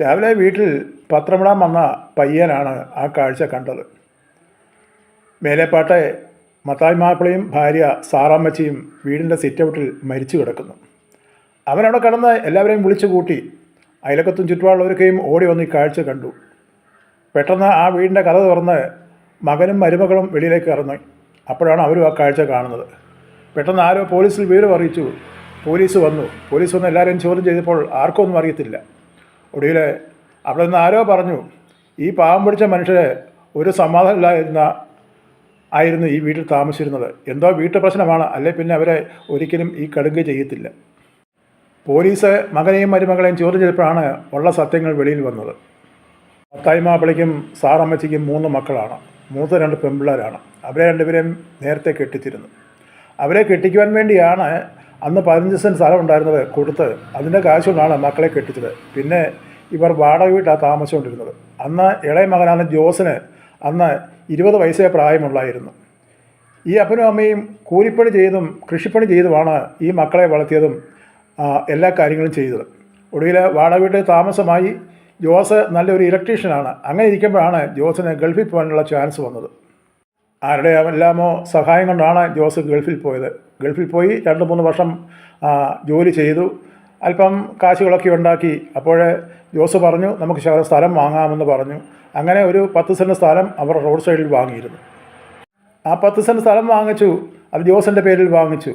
രാവിലെ വീട്ടിൽ പത്രമിടാൻ വന്ന പയ്യനാണ് ആ കാഴ്ച കണ്ടത്. മേലേപ്പാട്ടെ മത്തായി മാപ്പിളയും ഭാര്യ സാറാമ്മച്ചിയും വീടിന്റെ സിറ്റൗട്ടിൽ മരിച്ചു കിടക്കുന്നു. അവനവിടെ കിടന്ന് എല്ലാവരെയും വിളിച്ചു കൂട്ടി അയലക്കത്തും ചുറ്റുപാടുള്ളവരൊക്കെയും ഓടി വന്ന് ഈ കാഴ്ച കണ്ടു. പെട്ടെന്ന് ആ വീടിന്റെ കഥ തുറന്ന് മകനും മരുമകളും വെളിയിലേക്ക് ഇറങ്ങി. അപ്പോഴാണ് അവരും ആ കാഴ്ച കാണുന്നത്. പെട്ടെന്ന് ആരോ പോലീസിൽ വിവരം അറിയിച്ചു. പോലീസ് വന്നു. പോലീസ് വന്ന് എല്ലാവരെയും ചോദ്യം ചെയ്തപ്പോൾ ആർക്കും ഒന്നും അറിയത്തില്ല. ഒടുവിൽ അവിടെ നിന്ന് ആരോ പറഞ്ഞു ഈ പാവം പിടിച്ച മനുഷ്യരെ ഒരു സമാധാനമില്ലായിരുന്ന ആയിരുന്നു ഈ വീട്ടിൽ താമസിച്ചിരുന്നത്. എന്തോ വീട്ടു പ്രശ്നമാണ്. അല്ലെ പിന്നെ അവരെ ഒരിക്കലും ഈ കടുങ്ക് ചെയ്യത്തില്ല. പോലീസ് മകനെയും മരുമകളെയും ചോദ്യം ചെയ്തപ്പോഴാണ് ഉള്ള സത്യങ്ങൾ വെളിയിൽ വന്നത്. മത്തായി മാപ്പിളയ്ക്കും സാറമ്മച്ചിക്കും മൂന്ന് മക്കളാണ്. മൂത്ത രണ്ട് പെൺപിള്ളേരാണ്. അവരെ രണ്ടുപേരെയും നേരത്തെ കെട്ടിച്ചിരുന്നു. അവരെ കെട്ടിക്കുവാൻ വേണ്ടിയാണ് അന്ന് പതിനഞ്ച് സെന്റ് സ്ഥലം ഉണ്ടായിരുന്നത് കൊടുത്ത് അതിന്റെ കാശ് കൊണ്ടാണ് മക്കളെ കെട്ടിച്ചത്. പിന്നെ ഇവർ വാടക വീട്ടിലാണ് താമസിച്ചുകൊണ്ടിരുന്നത്. അന്ന് ഇളയ മകനാണ് ജോസിന് അന്ന് ഇരുപത് വയസ്സേ പ്രായമുള്ളായിരുന്നു. ഈ അപ്പനും അമ്മയും കൂലിപ്പണി ചെയ്തും കൃഷിപ്പണി ചെയ്തുമാണ് ഈ മക്കളെ വളർത്തിയതും എല്ലാ കാര്യങ്ങളും ചെയ്തത്. ഒടുവിൽ വാടക വീട്ടിൽ താമസമായി ജോസ് നല്ലൊരു ഇലക്ട്രീഷ്യനാണ്. അങ്ങനെ ഇരിക്കുമ്പോഴാണ് ജോസിന് ഗൾഫിൽ പോകാനുള്ള ചാൻസ് വന്നത്. ആരുടെ എല്ലാമോ സഹായം കൊണ്ടാണ് ജോസ് ഗൾഫിൽ പോയത്. ഗൾഫിൽ പോയി രണ്ട് മൂന്ന് വർഷം ജോലി ചെയ്തു. അല്പം കാശുകളൊക്കെ ഉണ്ടാക്കി. അപ്പോൾ ജോസ് പറഞ്ഞു നമുക്ക് സ്ഥലം വാങ്ങാമെന്ന് പറഞ്ഞു. അങ്ങനെ ഒരു പത്ത് സെന്റ് സ്ഥലം അവർ റോഡ് സൈഡിൽ വാങ്ങിയിരുന്നു. ആ പത്ത് സെന്റ് സ്ഥലം വാങ്ങിച്ചു. അത് ജോസിന്റെ പേരിൽ വാങ്ങിച്ചു.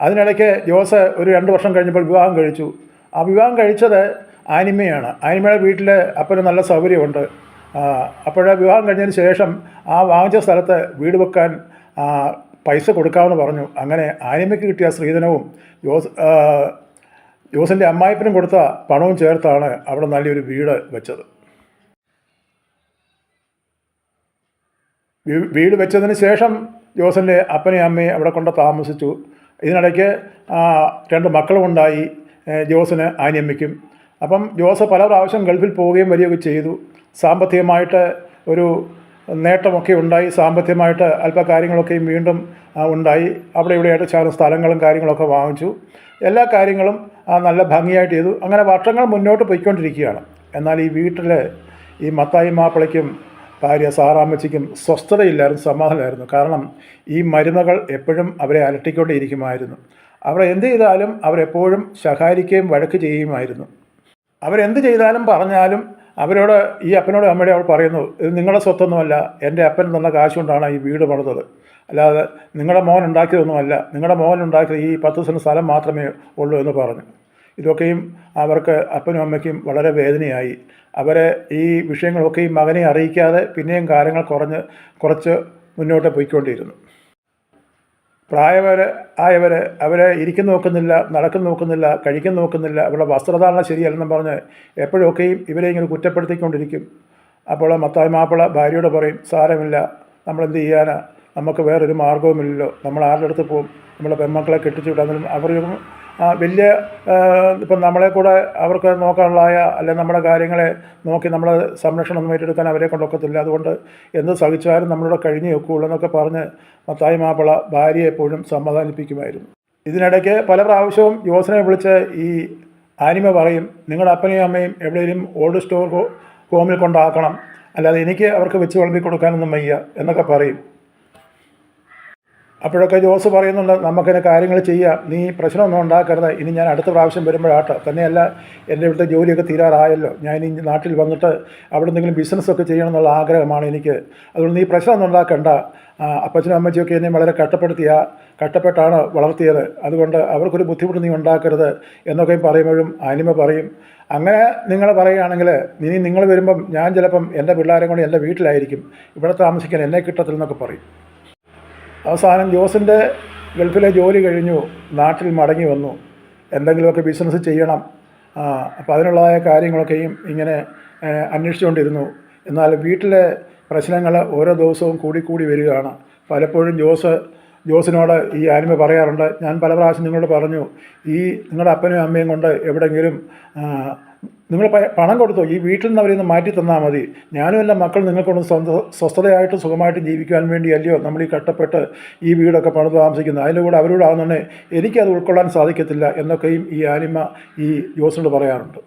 അതിനിടയ്ക്ക് ജോസ് ഒരു രണ്ട് വർഷം കഴിഞ്ഞപ്പോൾ വിവാഹം കഴിച്ചു. ആ വിവാഹം കഴിച്ചത് ആനിമയാണ് ആനിമയുടെ വീട്ടിൽ അപ്പന് നല്ല സൗകര്യമുണ്ട്. അപ്പോഴേ വിവാഹം കഴിഞ്ഞതിന് ശേഷം ആ വാങ്ങിച്ച സ്ഥലത്ത് വീട് വെക്കാൻ പൈസ കൊടുക്കാമെന്ന് പറഞ്ഞു. അങ്ങനെ ആനിമയ്ക്ക് കിട്ടിയ സ്ത്രീധനവും ജോസ് ജോസിന്റെ അമ്മായിപ്പനും കൊടുത്ത പണവും ചേർത്താണ് അവിടെ നല്ലൊരു വീട് വെച്ചത്. വീട് വെച്ചതിന് ശേഷം ജോസിന്റെ അപ്പനെയും അമ്മയും അവിടെ കൊണ്ട് താമസിച്ചു. ഇതിനിടയ്ക്ക് രണ്ട് മക്കളുമുണ്ടായി ജോസിന് ആനിയമ്മയ്ക്കും. അപ്പം ജോസ് പല പ്രാവശ്യം ഗൾഫിൽ പോവുകയും വരികയൊക്കെ ചെയ്തു. സാമ്പത്തികമായിട്ട് ഒരു നേട്ടമൊക്കെ ഉണ്ടായി. സാമ്പത്തികമായിട്ട് അല്പ കാര്യങ്ങളൊക്കെയും വീണ്ടും ഉണ്ടായി. അവിടെ ഇവിടെയായിട്ട് ചാറും സ്ഥലങ്ങളും കാര്യങ്ങളൊക്കെ വാങ്ങിച്ചു. എല്ലാ കാര്യങ്ങളും നല്ല ഭംഗിയായിട്ട് ചെയ്തു. അങ്ങനെ വർഷങ്ങൾ മുന്നോട്ട് പോയിക്കൊണ്ടിരിക്കുകയാണ്. എന്നാൽ ഈ വീട്ടിൽ ഈ മത്തായി മാപ്പിളയ്ക്കും ഭാര്യ സാറാമ്മച്ചിക്കും സ്വസ്ഥതയില്ലായിരുന്നു സമാധാനമായിരുന്നു. കാരണം ഈ മരുമകൾ എപ്പോഴും അവരെ അലട്ടിക്കൊണ്ടിരിക്കുമായിരുന്നു അവർ എന്ത് ചെയ്താലും അവരെപ്പോഴും ശകാരിക്കുകയും വഴക്ക് ചെയ്യുമായിരുന്നു. അവരെന്ത് ചെയ്താലും പറഞ്ഞാലും അവരോട് ഈ അപ്പനോട് അമ്മയോട് അവൾ പറയുന്നു ഇത് നിങ്ങളുടെ സ്വത്തൊന്നുമല്ല എന്റെ അപ്പൻ തന്ന കാശുകൊണ്ടാണ് ഈ വീട് പണിതത്. അല്ലാതെ നിങ്ങളുടെ മോൻ ഉണ്ടാക്കിയതൊന്നുമല്ല നിങ്ങളുടെ മോൻ ഉണ്ടാക്കിയത് ഈ പത്ത് സെന്റ് സ്ഥലം മാത്രമേ ഉള്ളൂ എന്ന് പറഞ്ഞു. ഇതൊക്കെയും അവർക്ക് അപ്പനും അമ്മയ്ക്കും വളരെ വേദനയായി. അവരെ ഈ വിഷയങ്ങളൊക്കെ ഈ മകനെ അറിയിക്കാതെ പിന്നെയും കാര്യങ്ങൾ കുറഞ്ഞ് കുറച്ച് മുന്നോട്ട് പോയിക്കൊണ്ടിരുന്നു. പ്രായവർ ആയവർ അവരെ ഇരിക്കുന്നു നോക്കുന്നില്ല നടക്കുന്നു നോക്കുന്നില്ല കഴിക്കുന്നു നോക്കുന്നില്ല അവരുടെ വസ്ത്രധാരണ ശരിയല്ലെന്നും പറഞ്ഞ് എപ്പോഴൊക്കെയും ഇവരെ ഇങ്ങനെ കുറ്റപ്പെടുത്തിക്കൊണ്ടിരിക്കും. അപ്പോൾ മത്തായി മാപ്പിള ഭാര്യയോട് പറയും സാരമില്ല നമ്മളെന്ത് ചെയ്യാനാ? നമുക്ക് വേറൊരു മാർഗവുമില്ലല്ലോ നമ്മൾ ആരുടെ അടുത്ത് പോകും നമ്മളെ പെൺമക്കളെ കെട്ടിച്ചു വിടാനും അവർ വലിയ ഇപ്പം നമ്മളെ കൂടെ അവർക്ക് നോക്കാനുള്ളതായ അല്ലെ നമ്മുടെ കാര്യങ്ങളെ നോക്കി നമ്മളെ സംരക്ഷണം ഒന്നും ഏറ്റെടുക്കാൻ അവരെ കൊണ്ടൊക്കത്തില്ല. അതുകൊണ്ട് എന്ത് സഹിച്ചാലും നമ്മളിവിടെ കഴിഞ്ഞു ഒക്കുകയുള്ളൂ എന്നൊക്കെ പറഞ്ഞ് മത്തായി മാപ്പിള ഭാര്യയെ എപ്പോഴും സമാധാനിപ്പിക്കുമായിരുന്നു. ഇതിനിടയ്ക്ക് പല പ്രാവശ്യവും യോസനെ വിളിച്ച് ഈ ആനിമ പറയും നിങ്ങളുടെ അപ്പനെയും അമ്മയും എവിടെയെങ്കിലും ഓൾഡ് സ്റ്റോർ ഹോമിൽ കൊണ്ടാക്കണം. അല്ലാതെ എനിക്ക് അവർക്ക് വെച്ച് വിളമ്പി കൊടുക്കാനൊന്നും വയ്യ എന്നൊക്കെ പറയും. അപ്പോഴൊക്കെ ജോസ് പറയുന്നുണ്ട് നമുക്കിനെ കാര്യങ്ങൾ ചെയ്യാം. നീ പ്രശ്നമൊന്നും ഉണ്ടാക്കരുത്. ഇനി ഞാൻ അടുത്ത പ്രാവശ്യം വരുമ്പോഴാട്ടോ. തന്നെയല്ല എന്റെ ഇവിടുത്തെ ജോലിയൊക്കെ തീരാറായല്ലോ. ഞാൻ ഇനി നാട്ടിൽ വന്നിട്ട് അവിടെ എന്തെങ്കിലും ബിസിനസ്സൊക്കെ ചെയ്യണം എന്നുള്ള ആഗ്രഹമാണ് എനിക്ക്. അതുകൊണ്ട് നീ പ്രശ്നമൊന്നും ഉണ്ടാക്കണ്ട. അപ്പച്ചനും അമ്മച്ചിയൊക്കെ എന്നെ വളരെ കഷ്ടപ്പെടുത്തിയ. കഷ്ടപ്പെട്ടാണ് വളർത്തിയത്. അതുകൊണ്ട് അവർക്കൊരു ബുദ്ധിമുട്ട് നീ ഉണ്ടാക്കരുത് എന്നൊക്കെ പറയുമ്പോഴും അനിമ പറയും. അങ്ങനെ നിങ്ങൾ പറയുകയാണെങ്കിൽ ഇനി നിങ്ങൾ വരുമ്പം ഞാൻ ചിലപ്പം എന്റെ പിള്ളേരെ കൊണ്ട് എന്റെ വീട്ടിലായിരിക്കും. ഇവിടെ താമസിക്കാൻ എന്നെ കിട്ടത്തില്ലെന്നൊക്കെ പറയും. അവസാനം ജോസിന്റെ ഗൾഫിലെ ജോലി കഴിഞ്ഞു നാട്ടിൽ മടങ്ങി വന്നു. എന്തെങ്കിലുമൊക്കെ ബിസിനസ് ചെയ്യണം. അപ്പോൾ അതിനുള്ളതായ കാര്യങ്ങളൊക്കെയും ഇങ്ങനെ അന്വേഷിച്ചുകൊണ്ടിരുന്നു. എന്നാൽ വീട്ടിലെ പ്രശ്നങ്ങൾ ഓരോ ദിവസവും കൂടിക്കൂടി വരികയാണ്. പലപ്പോഴും ജോസ് ജോസിനോട് ഈ ആനിമ പറയാറുണ്ട് ഞാൻ പല പ്രാവശ്യം നിങ്ങളോട് പറഞ്ഞു ഈ നിങ്ങളുടെ അപ്പനും അമ്മയും കൊണ്ട് എവിടെയെങ്കിലും നിങ്ങൾ പണം കൊടുത്തോ ഈ വീട്ടിൽ നിന്ന് അവരെ നിന്ന് മാറ്റി തന്നാൽ മതി. ഞാനും എന്റെ മക്കൾ നിങ്ങൾക്കൊന്ന് സ്വന്തം സ്വസ്ഥതയായിട്ട് സുഖമായിട്ട് ജീവിക്കാൻ വേണ്ടി അല്ലയോ നമ്മൾ ഈ കഷ്ടപ്പെട്ട് ഈ വീടൊക്കെ പണിത് താമസിക്കുന്നത്. അതിന്റെ കൂടെ അവരോടാകുന്നുണ്ടെ എനിക്കത് ഉൾക്കൊള്ളാൻ സാധിക്കത്തില്ല എന്നൊക്കെയും ഈ ആലിമ ഈ ജോസിനോട് പറയാറുണ്ട്.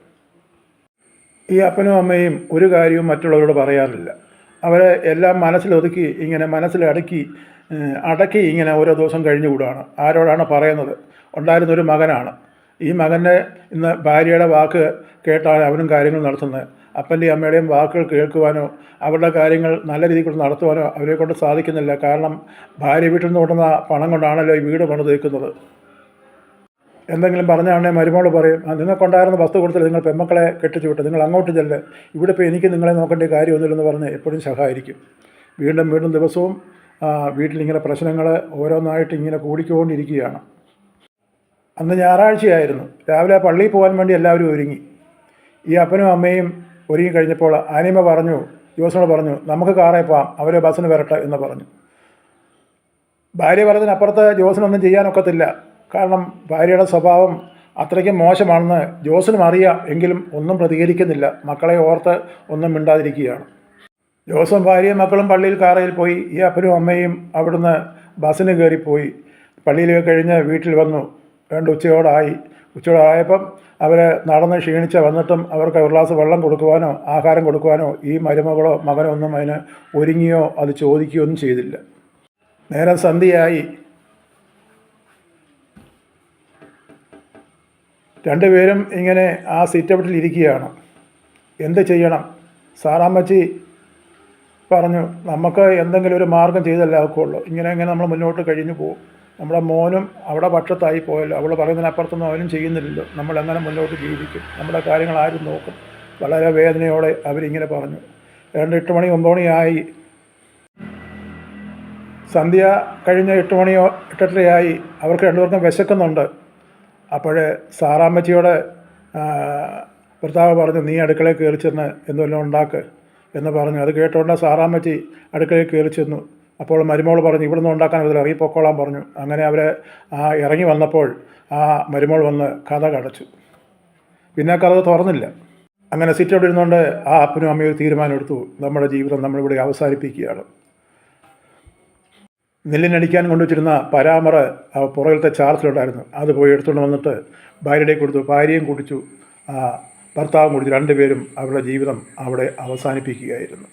ഈ അപ്പനും അമ്മയും ഒരു കാര്യവും മറ്റുള്ളവരോട് പറയാറില്ല. അവരെ എല്ലാം മനസ്സിലൊതുക്കി ഇങ്ങനെ മനസ്സിലടക്കി അടക്കി ഇങ്ങനെ ഓരോ ദിവസം കഴിഞ്ഞുകൂടാണ് ആരോടാണ് പറയുന്നത്? ഉണ്ടായിരുന്നൊരു മകനാണ്. ഈ മകന്റെ ഇന്ന് ഭാര്യയുടെ വാക്ക് കേട്ടാണ് അവനും കാര്യങ്ങൾ നടത്തുന്നത്. അപ്പന്റെയും അമ്മയുടെയും വാക്കുകൾ കേൾക്കുവാനോ അവരുടെ കാര്യങ്ങൾ നല്ല രീതിയിൽ നടത്തുവാനോ അവരെ കൊണ്ട് സാധിക്കുന്നില്ല. കാരണം ഭാര്യ വീട്ടിൽ നിന്ന് കൊണ്ടുവന്ന പണം കൊണ്ടാണല്ലോ ഈ വീട് പണിതേക്കുന്നത്. എന്തെങ്കിലും പറഞ്ഞാണെങ്കിൽ മരുമോട് പറയും നിങ്ങൾക്കുണ്ടായിരുന്ന വസ്തു കൊടുത്തില്ല നിങ്ങൾ പെമ്മക്കളെ കെട്ടിച്ചു വിട്ട്. നിങ്ങൾ അങ്ങോട്ട് ചെല്ല്. ഇവിടെ ഇപ്പോൾ എനിക്ക് നിങ്ങളെ നോക്കേണ്ട കാര്യമൊന്നുമില്ലെന്ന് പറഞ്ഞ് എപ്പോഴും സഹായിക്കും വീണ്ടും വീണ്ടും ദിവസവും വീട്ടിലിങ്ങനെ പ്രശ്നങ്ങൾ ഓരോന്നായിട്ട് ഇങ്ങനെ കൂടിക്കൊണ്ടിരിക്കുകയാണ്. അന്ന് ഞായറാഴ്ചയായിരുന്നു. രാവിലെ പള്ളിയിൽ പോകാൻ വേണ്ടി എല്ലാവരും ഒരുങ്ങി. ഈ അപ്പനും അമ്മയും ഒരുങ്ങി കഴിഞ്ഞപ്പോൾ ആനിമ പറഞ്ഞു ജോസിനോട് പറഞ്ഞു നമുക്ക് കാറേ പോവാം അവരെ ബസ്സിന് വരട്ടെ എന്ന് പറഞ്ഞു. ഭാര്യ പറഞ്ഞതിനപ്പുറത്ത് ജോസിനൊന്നും ചെയ്യാനൊക്കത്തില്ല. കാരണം ഭാര്യയുടെ സ്വഭാവം അത്രയ്ക്കും മോശമാണെന്ന് ജോസിനും അറിയാം എങ്കിലും ഒന്നും പ്രതികരിക്കുന്നില്ല. മക്കളെ ഓർത്ത് ഒന്നും മിണ്ടാതിരിക്കുകയാണ്. ജോസും ഭാര്യയും മക്കളും പള്ളിയിൽ കാറയിൽ പോയി. ഈ അപ്പനും അമ്മയും അവിടുന്ന് ബസ്സിന് കയറിപ്പോയി. പള്ളിയിലേക്ക് കഴിഞ്ഞ് വീട്ടിൽ വന്നു. രണ്ട് ഉച്ചയോടായി ഉച്ചയോടായപ്പം അവർ നടന്ന് ക്ഷീണിച്ച് വന്നിട്ടും അവർക്ക് ഒരു ഗ്ലാസ് വെള്ളം കൊടുക്കുവാനോ ആഹാരം കൊടുക്കുവാനോ ഈ മരുമകളോ മകനോ ഒന്നും അതിന് ഒരുങ്ങിയോ അത് ചോദിക്കുകയോ ഒന്നും ചെയ്തില്ല. നേരം സന്ധ്യയായി. രണ്ടുപേരും ഇങ്ങനെ ആ സിറ്റൗട്ടിൽ ഇരിക്കുകയാണ്. എന്ത് ചെയ്യണം? സാറാമ്മച്ചി പറഞ്ഞു നമുക്ക് എന്തെങ്കിലും ഒരു മാർഗം ചെയ്തല്ലേ ആക്കുള്ളൂ. ഇങ്ങനെ ഇങ്ങനെ നമ്മൾ മുന്നോട്ട് കഴിഞ്ഞു പോകും നമ്മുടെ മോനും അവിടെ പക്ഷത്തായി പോയല്ലോ. അവൾ പറയുന്നതിനപ്പുറത്തൊന്നും അവനും ചെയ്യുന്നില്ലല്ലോ. നമ്മൾ എങ്ങനെ മുന്നോട്ട് ജീവിക്കും? നമ്മുടെ കാര്യങ്ങൾ ആരും നോക്കും? വളരെ വേദനയോടെ അവരിങ്ങനെ പറഞ്ഞു. രണ്ട് എട്ട് മണി ഒമ്പത് മണിയായി സന്ധ്യ കഴിഞ്ഞ എട്ട് മണിയോ എട്ടെട്ടരയായി. അവർക്ക് രണ്ടുപേർക്കും വിശക്കുന്നുണ്ട്. അപ്പോൾ സാറാമ്മച്ചിയോട് ഭർത്താവ് പറഞ്ഞു നീ അടുക്കളയിൽ കയറി ചെന്ന് എന്തെല്ലാം ഉണ്ടാക്ക്? എന്ന് പറഞ്ഞു. അത് കേട്ടുകൊണ്ട് സാറാമ്മച്ചി അടുക്കളയിൽ കയറി ചെന്നു. അപ്പോൾ മരുമോൾ പറഞ്ഞു ഇവിടുന്ന് ഉണ്ടാക്കാൻ ഇതിൽ ഇറങ്ങിപ്പോക്കോളാൻ പറഞ്ഞു. അങ്ങനെ അവരെ ഇറങ്ങി വന്നപ്പോൾ ആ മരുമോൾ വന്ന് കഥ കടച്ചു. പിന്നെ കഥ തുറന്നില്ല. അങ്ങനെ സിറ്റൗട്ട് ഇരുന്നുകൊണ്ട് ആ അപ്പനും അമ്മയും തീരുമാനമെടുത്തു നമ്മുടെ ജീവിതം നമ്മളിവിടെ അവസാനിപ്പിക്കുകയാണ്. നെല്ലിനടിക്കാൻ കൊണ്ടുവച്ചിരുന്ന പരാമറ പുറകിലത്തെ ചാർത്തിലുണ്ടായിരുന്നു അത് പോയി എടുത്തുകൊണ്ട് വന്നിട്ട് ഭാര്യയുടെ കൊടുത്തു. ഭാര്യയും കുടിച്ചു. ഭർത്താവും കുടിച്ചു. രണ്ടുപേരും അവരുടെ ജീവിതം അവിടെ അവസാനിപ്പിക്കുകയായിരുന്നു.